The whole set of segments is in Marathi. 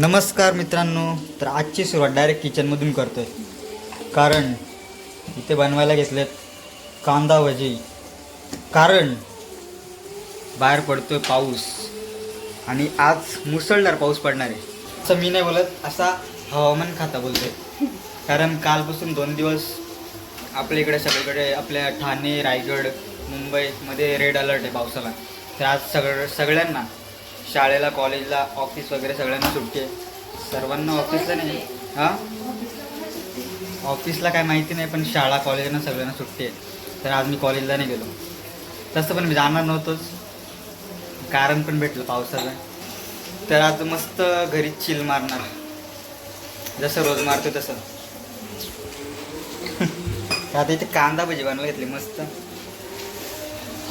नमस्कार मित्रांनो तर आजची सुरुवात डायरेक्ट किचनमधून करतोय. कारण इथे बनवायला घेतलेत कांदा भजी. कारण बाहेर पडतोय पाऊस आणि आज मुसळधार पाऊस पडणार आहे. असं मी नाही बोलत असा हवामान खाता बोलतोय. कारण कालपासून दोन दिवस आपल्या इकडे सगळीकडे आपल्या ठाणे रायगड मुंबईमध्ये रेड अलर्ट आहे पावसाला. तर आज सगळं सगळ्यांना शाळेला कॉलेजला ऑफिस वगैरे सगळ्यांना सुट्टी आहे. सर्वांना ऑफिसला नाही. हां? ऑफिसला काय माहिती नाही पण शाळा कॉलेजना सगळ्यांना सुट्टी आहे. तर आज मी कॉलेजला नाही गेलो. तसं पण मी जाणार नव्हतोच. कारण पण भेटलं पावसाचं. तर आज मस्त घरी चिल मारणार. जसं रोज मारतो तसं. आता इथे कांदा भजी बनवून घेतली मस्त.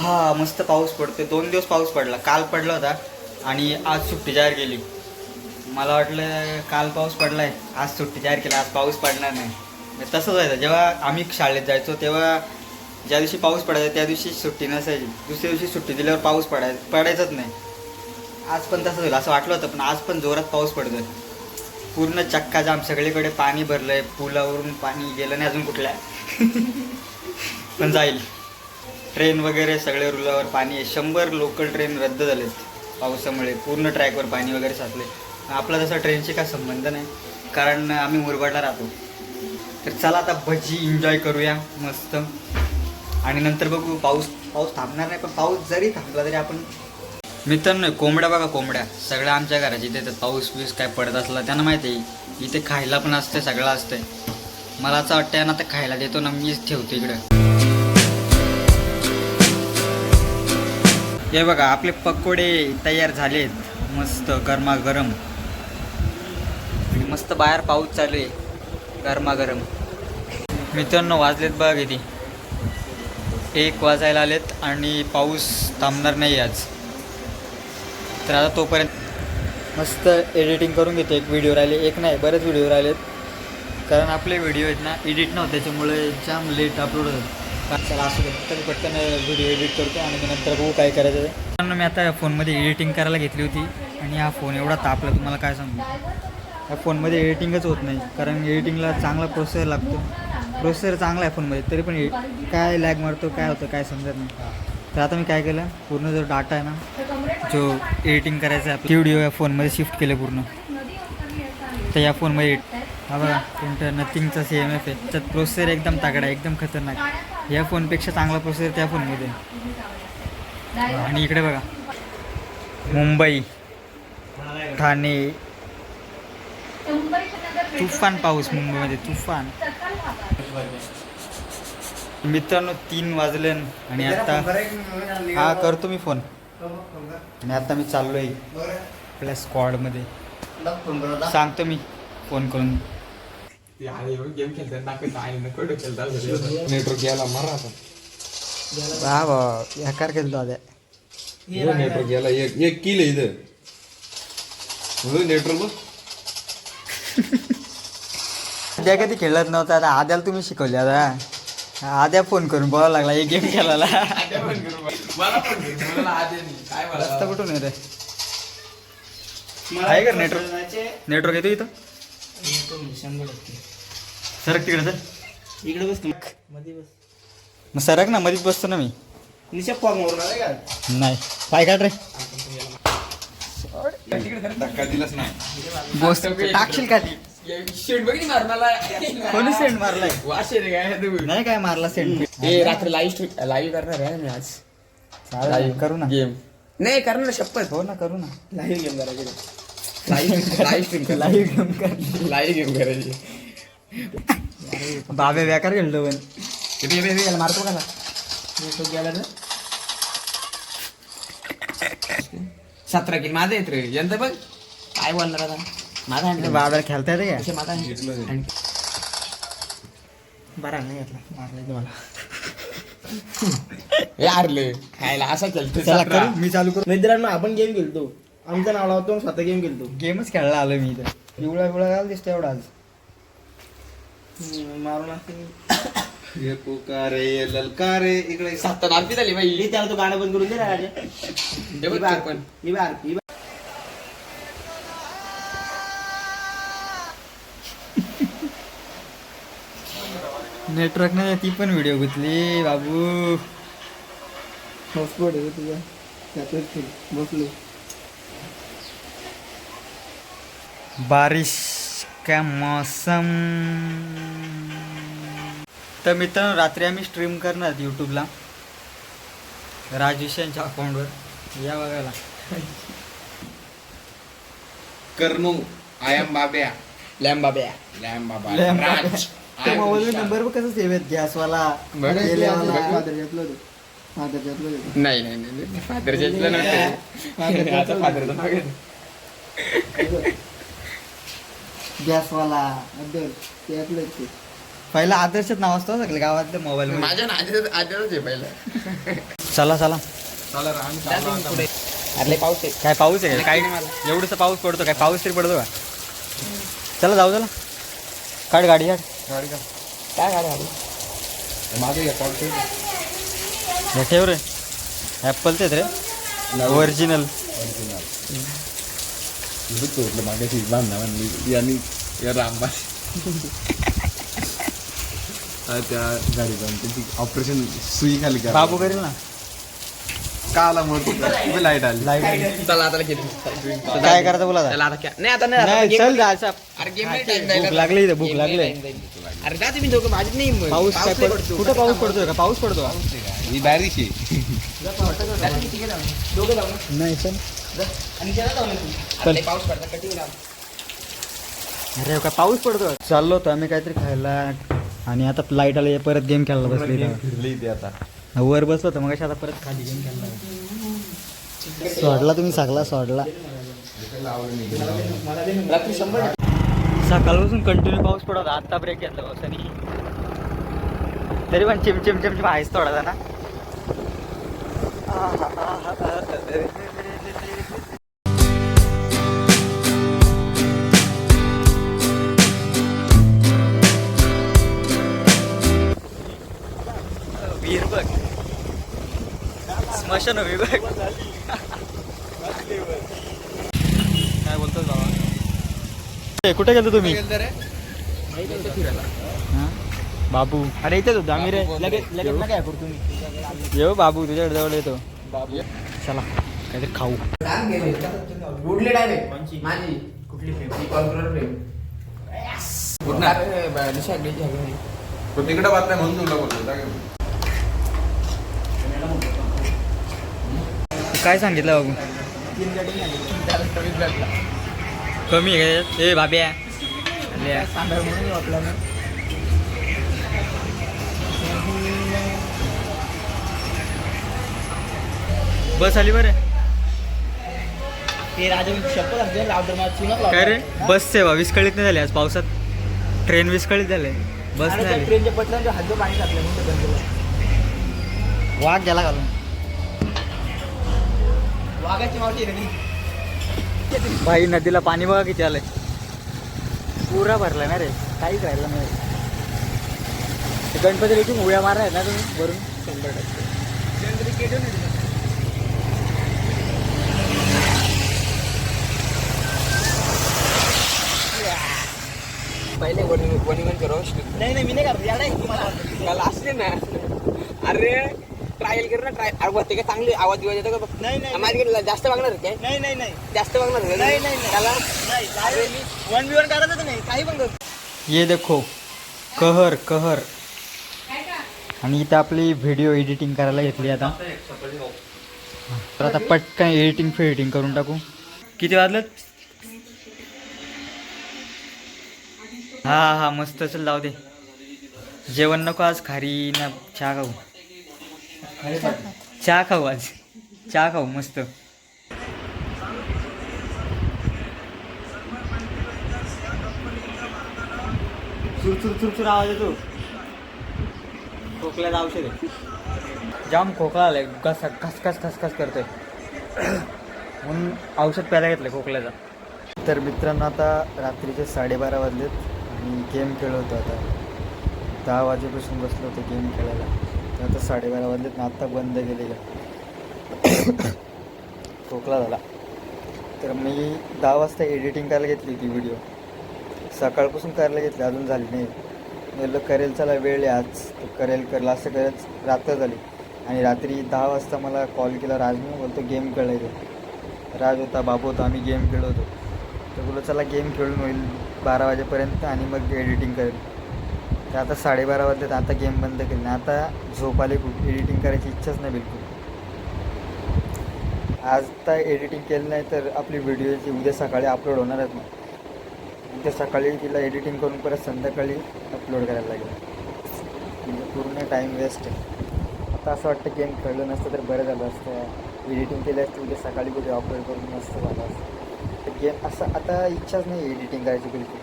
हा मस्त पाऊस पडतोय. दोन दिवस पाऊस पडला. काल पडला होता. आणि आज सुट्टी जाहीर केली. मला वाटलं काल पाऊस पडलाय. आज सुट्टी जाहीर केली. आज पाऊस पडणार नाही. तसंच व्हायचं. जेव्हा आम्ही शाळेत जायचो तेव्हा ज्या दिवशी पाऊस पडायचा त्या दिवशी सुट्टी नसायची. दुसऱ्या दिवशी सुट्टी दिल्यावर पाऊस पडाय पडायचाच नाही. आज पण तसंच होईल. असं वाटलं होतं पण आज पण जोरात पाऊस पडतोय. पूर्ण चक्का जाम. सगळीकडे पाणी भरलंय. पुलावरून पाणी गेलं नाही अजून कुठल्या. पण जाईल. ट्रेन वगैरे सगळे रुलावर पाणी आहे. शंभर लोकल ट्रेन रद्द झालेत. पावसामुळे पूर्ण ट्रॅकवर पाणी वगैरे साचले. आपला तसा ट्रेनशी काय संबंध नाही. कारण आम्ही मुरबाडला राहतो. तर चला आता भजी एन्जॉय करूया मस्त. आणि नंतर बघू पाऊस पाऊस थांबणार नाही पण पाऊस जरी थांबला तरी आपण मित्रांनो कोंबड्या बघा कोंबड्या. सगळ्या आमच्या घराच्या इथे तर पाऊस बिऊस काय पडत असला त्यांना माहिती आहे इथे खायला पण असते सगळं असते मला असं वाटतं ना तर खायला देतो ना मीच ठेवतो इकडं. हे बघा आपले पकोडे तयार झालेत. मस्त गरमागरम. मस्त बाहेर पाऊस चालू आहे. गरमागरम. मित्रांनो वाजलेत बघ किती. एक वाजायला आलेत आणि पाऊस थांबणार नाही आज. तर आता तोपर्यंत मस्त एडिटिंग करून घेतो. एक व्हिडिओ राहिले. एक नाही बरेच व्हिडिओ राहिलेत. कारण आपले व्हिडिओ आहेत ना एडिट नव्हते. त्याच्यामुळे जाम लेट अपलोड होतात. चला असू दे. तर पटकन व्हिडिओ एडिट करतो आणि नंतर बघू काय करायचं ते. मी आता फोनमध्ये एडिटिंग करायला घेतली होती आणि हा फोन एवढा तापला तुम्हाला काय सांगू? या फोनमध्ये एडिटिंगच होत नाही कारण एडिटिंगला चांगला प्रोसेसर लागतो. प्रोसेसर चांगला आहे फोनमध्ये तरी पण काय लॅग मारतो काय होतं काय समजत नाही. तर आता मी काय केलं पूर्ण जो डाटा आहे ना जो एडिटिंग करायचा आहे व्हिडिओ या फोनमध्ये शिफ्ट केलं पूर्ण. तर या फोनमध्ये हा बघा इंटर नथिंगचा सी एम एफ आहे. त्यात प्रोसेसर एकदम तागडा एकदम खतरनाक. या फोनपेक्षा चांगला प्रोसेसर त्या फोनमध्ये. आणि इकडे बघा. मुंबई. ठाणे. तुफान पाऊस मुंबईमध्ये तुफान. मित्रांनो तीन वाजले आणि आता हा करतो मी फोन. आणि आता मी चाललो आहे आपल्या स्क्वॉडमध्ये सांगतो मी फोन करून. गेम खेळतात दाखवतो आहे नको खेळतात नेटवर्क गेला मारा आता. हा बा बेकार केलं आता नेटवर्क गेला एक एक किल आहे इथं. म्हणून नेटवर्क बघ. आद्या कधी खेळत नव्हता आता आद्याला तुम्ही शिकवले आता. आद्या फोन करून बोलावं लागला एक गेम खेळायला. मला पण घे, मला आधी नाही. काय मला रस्ता कुठून आहे रे? आहे का नेटवर्क नेटवर्क येतो इथं? सरक तिकडे सर. इकडे बसमध्ये बस. मग सरक ना मध्येच बसतो ना मी. निशा फॉर्म वरून आले का? नाही. पाय काढ रे. धक्का दिलाच नाही. गोष्ट टाकशील का ती? शेट कोणी सेंड मारलाय? वाशे रे काय तू. नाही काय मारला सेंड ए रात्री लाईव्ह लाईव्ह करणार आहे मी आज. करू ना. गेम नाही करणार शपथ. हो ना करू ना. लाईव्ह गेम करायचे. लाईव्ह लाईव्ह स्ट्रीम कर लाईव्ह गेम कर लाईव्ह गेम करायची. बाबे बेकार खेळतो पण. किती याला मारतो का गेला तर सतरा किल माझा येत रे. यंदा बघ. काय बोलणार आता? माझा हँड बाबा खेळता येते का? माझा बरा नाही घेतला मारला तुम्हाला. हारले. खायला असा खेळतो चला करू. मी चालू करू. मित्रांनो आपण गेम खेळतो. आमचं नाव लावतो स्वतः गेम खेळतो. गेमच खेळायला आलो मी इथं. पिवळा पिवळा काय दिसतो एवढा आज. मारून हे पुकारे ललकारे इकडे सात आरती झाली बाई. त्याला तो गाणं बंद करून दे ना आरती नेटवर्क नाही ती पण व्हिडिओ घेतली बाबू. हॉस्पॉट आहे तुझ्या त्यातच बसलो. बारिश का मौसम? तर मित्रांनो रात्री आम्ही स्ट्रीम करणार यूट्यूबला राजेश यांच्या अकाउंटवर या बघायला. कर्णू आय एम बाब्या लॅम बाब्या लॅम बाबा लॅम राज ते मोबाईल नंबर बघ कसं सेव आहेत. गॅसवाला नाही नाही नाही फादरच्या नव्हतं. आता फादरचं गॅसवाला त्यातलं ते पहिला आदर्शच नाव असतं सगळं गावातल्या मोबाईल माझ्या आधीच आधीच आहे पहिलं. चला चला. चला रे, आम्ही चाललो आता. अरे पाऊस आहे. काय पाऊस आहे? काय एवढंच पाऊस पडतो काय पाऊस तरी पडतो का? चला जाऊ चला. काढ गाडी काढ. गाडी का? काय गाडी आली मागे घ्या, ठेव. हे ठेव रे. ॲपलचे आहेत रे. ओरिजिनल इथं चोरलं मागाशी बांधा म्हणली यांनी या रामबा त्या गाडी जाऊन त्यांची ऑपरेशन सुई खाली करा. बाबू करेल ना का आला म्हणतो लाइट आली लाईव्ह चला आता घेतो काय करायचं बोला आता? चला आता काय- नाही आता नाही नाही game- चल जायचं अरे गेम नाही time भूक लागली इथं, भूक Game लागली. नाही, time नाही. अरे जा तुम्ही दोघं माझीच नाही पाऊस काय नाही पड- पडतो. कुठं पाऊस पडतोय का पाऊस पडतो का? ही बारीक आहे दोघं जाऊ ना. नाही चल जा. आणि. अरे पाऊस पडता कटिंग लाव. अरे काय पाऊस पडतो चाललो होतो आम्ही काहीतरी खायला. आणि आता लाइट आली परत गेम खेळायला बसली इथं. फिरली ते आता. वर बसलो होतो मग आता परत खाली गेम खेळला सोडला तुम्ही सगळा सोडला. रात्री शंभर सकाळपासून कंटिन्यू पाऊस पडत होता आत्ता ब्रेक घेतला पावसाने तरी पण चिम चिम चिम चिम आहेच थोडा ना स्मशान हवी बघ. काय बोलतोस बाबा? कुठे गेलो तुम्ही? बाबू. अरे इथेच होतो आम्ही रे. लगेच लगेच ना काय करतो तुम्ही. येऊ बाबू तुझ्या जवळ येतो. चला काहीतरी खाऊ. उडले डायरेक्ट माझी. कुठली फ्रेम तिकडे बात नाही म्हणून तुला बोलतो जा घेऊन. काय सांगितलं बाबू? कमी आहे बाब्या आल्या. बस आली बरं. काय रे? बस सेवा विस्कळीत नाही झाली आज पावसात. ट्रेन विस्कळीत झाले. बस नाही. वाघ गेला घालून. वाघाची. भाई नदीला पाणी बघा किती आलंय. पुरा भरलाय ना रे. काहीच राहिलं नाही. ते गणपती देखील उड्या मारणार ना तुम्ही वरून? शंभर टक्के. पहिले वनिमन करो. नाही नाही मी नाही करत. यार नाही मला असते ना. अरे ट्रायल कर ना ट्राय अरे बघ, ते काय चांगली आवाज बिवाज येतो का नाही नाही माझ्याकडे जास्त मागणार आहे काय? नाही नाही नाही. जास्त मागणार आहे नाही नाही त्याला वन बी वन करायचं नाही. काही पण. ये देखो कहर कहर. आणि इथं आपली व्हिडिओ एडिटिंग करायला घेतली आता. तर आता पटकन एडिटिंग फिडिटिंग करून टाकू. किती वाजलं हा हा मस्त चल जाऊ दे. जेवण नको आज खारी ना चहा खाऊ. चहा खाऊ. आज. चहा खाऊ मस्त. चुरचुर चुरचुर आवाज येतो. खोकल्याचं औषध. आहे जाम खोकला आलाय. घस खस खस खस खस करतोय. म्हणून औषध प्यायला घेतलं खोकल्याचा. तर मित्रांनो आता रात्रीचे साडेबारा वाजलेत आणि गेम खेळत होतो आता. दहा वाजेपासून बसलो होतो गेम खेळायला. आता साडेबारा वाजलेत ना आत्ता बंद केलेलं खोकला झाला. तर मी दहा वाजता एडिटिंग करायला घेतली होती व्हिडिओ सकाळपासून करायला घेतली अजून झाली नाही. म्हणलं करेल चला वेळ आहे आज. तर करेल करेल असं करत रात्र झाली. आणि रात्री दहा वाजता मला कॉल केला राजने बोलतो गेम खेळायचं. राज होता बाबू होता आम्ही गेम खेळत होतो. तर बोललो चला गेम खेळून होईल बारा वाजेपर्यंत आणि मग एडिटिंग करेल. तर आता साडेबारा वाजले तर आता गेम बंद केली आणि आता झोप आली खूप एडिटिंग करायची इच्छाच नाही बिलकुल. आज तर एडिटिंग केलं नाही तर आपली व्हिडिओची उद्या सकाळी अपलोड होणारच नाही उद्या सकाळी तिला एडिटिंग करून परत संध्याकाळी अपलोड करायला लागेल. म्हणजे पूर्ण टाईम वेस्ट आहे. आता असं वाटतं गेम खेळलं नसतं तर बरं झालं असतं. एडिटिंग केलं असतं उद्या सकाळी कुठे अपलोड करून मस्त झालं असतं. तर गेम असं आता इच्छाच नाही एडिटिंग करायची बिलकुल.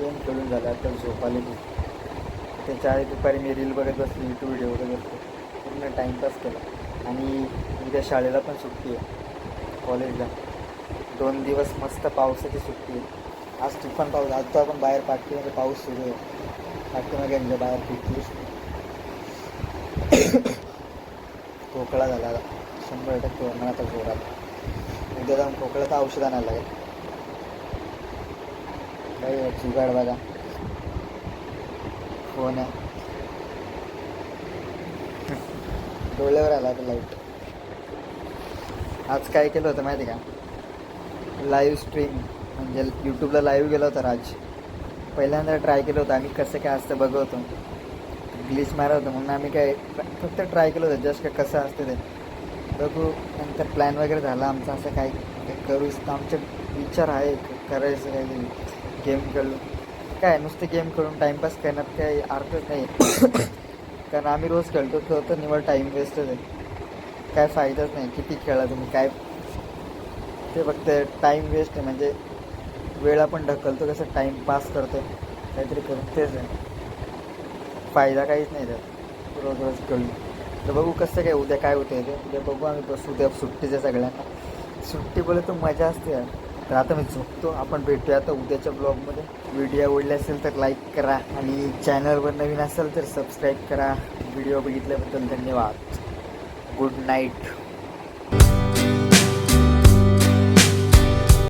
गेम खेळून झाला तर झोप आली खूप त्यांच्या दुपारी मी रील बघत बसली यूट्यूब व्हिडिओ बघत बसलो. पूर्ण टाईमपास केला. आणि उद्या शाळेला पण सुट्टी आहे. कॉलेजला दोन दिवस मस्त पावसाची सुट्टी आहे. आज तुफान पाऊस आज तर आपण बाहेर पाठीमध्ये पाऊस सुरू आहे. पाठीमागे म्हणजे बाहेर पिकली खोकळा झाला. शंभर टक्के होणार आता जोरात उद्या जाऊन खोकल्याचं औषध आणायला लागेल. काही जुगाड बघा. फोन आहे. डोळ्यावर आला आता लाइट आज काय केलं होतं माहिती आहे का? लाईव्ह स्ट्रीम म्हणजे यूट्यूबला लाईव्ह गेला होता राज. पहिल्यांदा ट्राय केलं होतं आम्ही कसं काय असतं बघवतो ग्लिच मारत होतं. म्हणून आम्ही काय फक्त ट्राय केलं होतं जस्ट काय कसं असतं ते. बघू नंतर प्लॅन वगैरे झाला आमचा. असं काय करूच. करू आमचे विचार आहे करायचं काही गेम खेळून काय नुसते गेम खेळून टाईमपास करण्यात काही अर्थच नाही. कारण आम्ही रोज खेळतो खेळतो निवड टाईम वेस्टच आहे. काय फायदाच नाही किती खेळा तुम्ही काय? ते फक्त टाईम वेस्ट आहे म्हणजे वेळ आपण ढकलतो कसं टाईम पास करतो काहीतरी करून तेच आहे. फायदा काहीच नाही त्यात रोज रोज खेळून. तर बघू कसं काय उद्या काय होतं ते. उद्या बघू आम्ही बस उद्या सुट्टीचं सगळ्यांना. सुट्टी बोलत तर मजा असते यार. तर आता मी झोपतो. आपण भेटूया आता उद्याच्या ब्लॉगमध्ये. व्हिडिओ आवडले असेल तर लाईक करा आणि चॅनलवर नवीन असेल तर सबस्क्राईब करा. व्हिडिओ बघितल्याबद्दल धन्यवाद. Good night